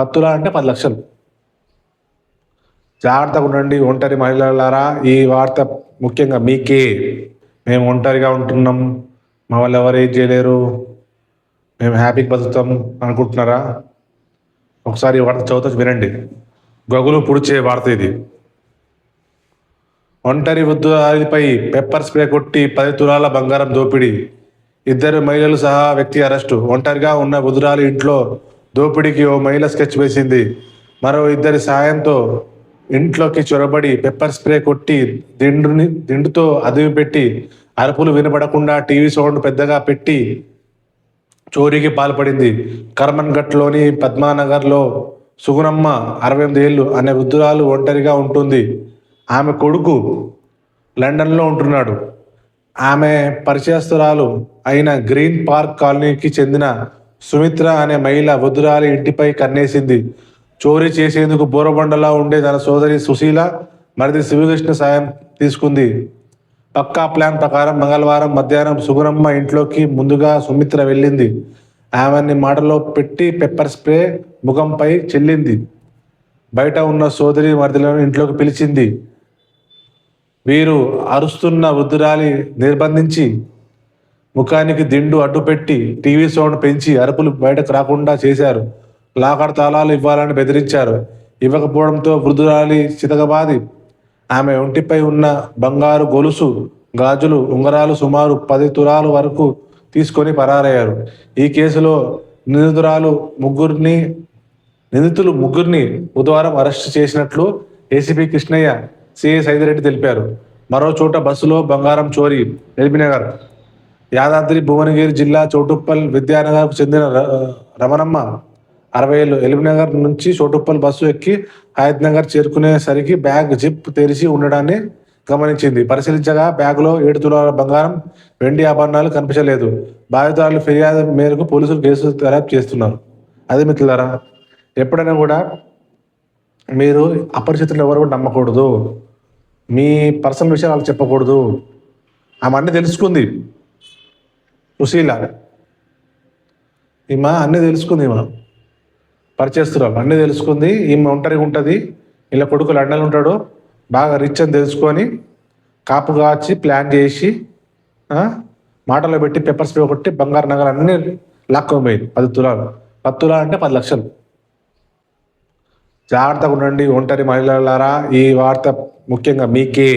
పత్తులా అంటే పది లక్షలు. జాగ్రత్తగా ఉండండి ఒంటరి మహిళలారా. ఈ వార్త ముఖ్యంగా మీకే. మేము ఒంటరిగా ఉంటున్నాం. మా వాళ్ళు ఎవరు ఏం చేయలేరు. మేము హ్యాపీగా బతుకుతాం అనుకుంటున్నారా? ఒకసారి ఈ వార్త చదువుతా వినండి. గొగులు పుడిచే వార్త ఇది. ఒంటరి వృద్ధురాలిపై పెప్పర్ స్ప్రే కొట్టి పది తులాల బంగారం దోపిడీ. ఇద్దరు మహిళలు సహా వ్యక్తి అరెస్టు. ఒంటరిగా ఉన్న వృద్ధురాలి ఇంట్లో దోపిడీకి ఓ మహిళ స్కెచ్ వేసింది. మరో ఇద్దరి సాయంతో ఇంట్లోకి చొరబడి పెప్పర్ స్ప్రే కొట్టి దిండుని దిండుతో అదివి పెట్టి అరుపులు వినపడకుండా టీవీ సౌండ్ పెద్దగా పెట్టి చోరీకి పాల్పడింది. కర్మన్ ఘట్లోని పద్మానగర్లో సుగుణమ్మ అరవై ఎనిమిది ఏళ్ళు అనే వృద్ధురాలు ఒంటరిగా ఉంటుంది. ఆమె కొడుకు లండన్లో ఉంటున్నాడు. ఆమె పరిచయస్తురాలు అయిన గ్రీన్ పార్క్ కాలనీకి చెందిన సుమిత్ర అనే మహిళ వృద్ధురాలి ఇంటిపై కన్నేసింది. చోరీ చేసేందుకు బోరబండలా ఉండే తన సోదరి సుశీల మరిది శివకృష్ణ సాయం తీసుకుంది. పక్కా ప్లాన్ ప్రకారం మంగళవారం మధ్యాహ్నం సుగుణమ్మ ఇంట్లోకి ముందుగా సుమిత్ర వెళ్ళింది. ఆమెని మాటలో పెట్టి పెప్పర్ స్ప్రే ముఖంపై చెల్లింది. బయట ఉన్న సోదరి మరిదిలను ఇంట్లోకి పిలిచింది. వీరు అరుస్తున్న వృద్ధురాలి నిర్బంధించి ముఖానికి దిండు అడ్డుపెట్టి టీవీ సౌండ్ పెంచి అరుపులు బయటకు రాకుండా చేశారు. లాకర్ తాళాలు ఇవ్వాలని బెదిరించారు. ఇవ్వకపోవడంతో వృద్ధురాలి చితకబాది. ఆమె ఒంటిపై ఉన్న బంగారు గొలుసు గాజులు ఉంగరాలు సుమారు పది తులాల వరకు తీసుకొని పరారయ్యారు. ఈ కేసులో నిందితురాలు ముగ్గురిని నిందితులు ముగ్గురిని బుధవారం అరెస్టు చేసినట్లు ఏసీపీ కృష్ణయ్య సిఐ సైదిరెడ్డి తెలిపారు. మరో చోట బస్సులో బంగారం చోరీ ఎల్బీనగర్ యాదాద్రి భువనగిరి జిల్లా చోటుప్పల్ విద్యానగర్కు చెందిన ర- రమణమ్మ అరవై ఏళ్ళు ఎలిమినగర్ నుంచి చోటుప్పల్ బస్సు ఎక్కి హయత్నగర్ చేరుకునేసరికి బ్యాగ్ జిప్ తెరిచి ఉండడాన్ని గమనించింది. పరిశీలించగా బ్యాగ్లో ఏడు తులాల బంగారం వెండి ఆభరణాలు కనిపించలేదు. బాధితురాలు ఫిర్యాదు మేరకు పోలీసులు కేసు దర్యాప్తు చేస్తున్నారు. అది మిత్రులారా ఎప్పుడైనా కూడా మీరు అపరిచితులు ఎవరు కూడా నమ్మకూడదు. మీ పర్సనల్ విషయాలు వాళ్ళకి చెప్పకూడదు. ఆమె అన్నీ తెలుసుకుంది. సుశీల. ఈమె అన్నీ తెలుసుకుంది ఈమె. పరిచేస్తున్నారు అన్నీ తెలుసుకుంది. ఈమె ఒంటరిగా ఉంటుంది. ఇలా కొడుకు లండన్ ఉంటాడు. బాగా రిచ్ అని తెలుసుకొని కాపు కాచి ప్లాన్ చేసి మాటలో పెట్టి పేపర్స్ స్ప్రే కొట్టి బంగారు నగలు అన్నీ లాక్కొని పోయింది. పది తులాలు. పది తులాలు అంటే పది లక్షలు. జాగ్రత్తగా ఉండండి. ఒంటరి మహిళలారా. ఈ వార్త ముఖ్యంగా మీకే.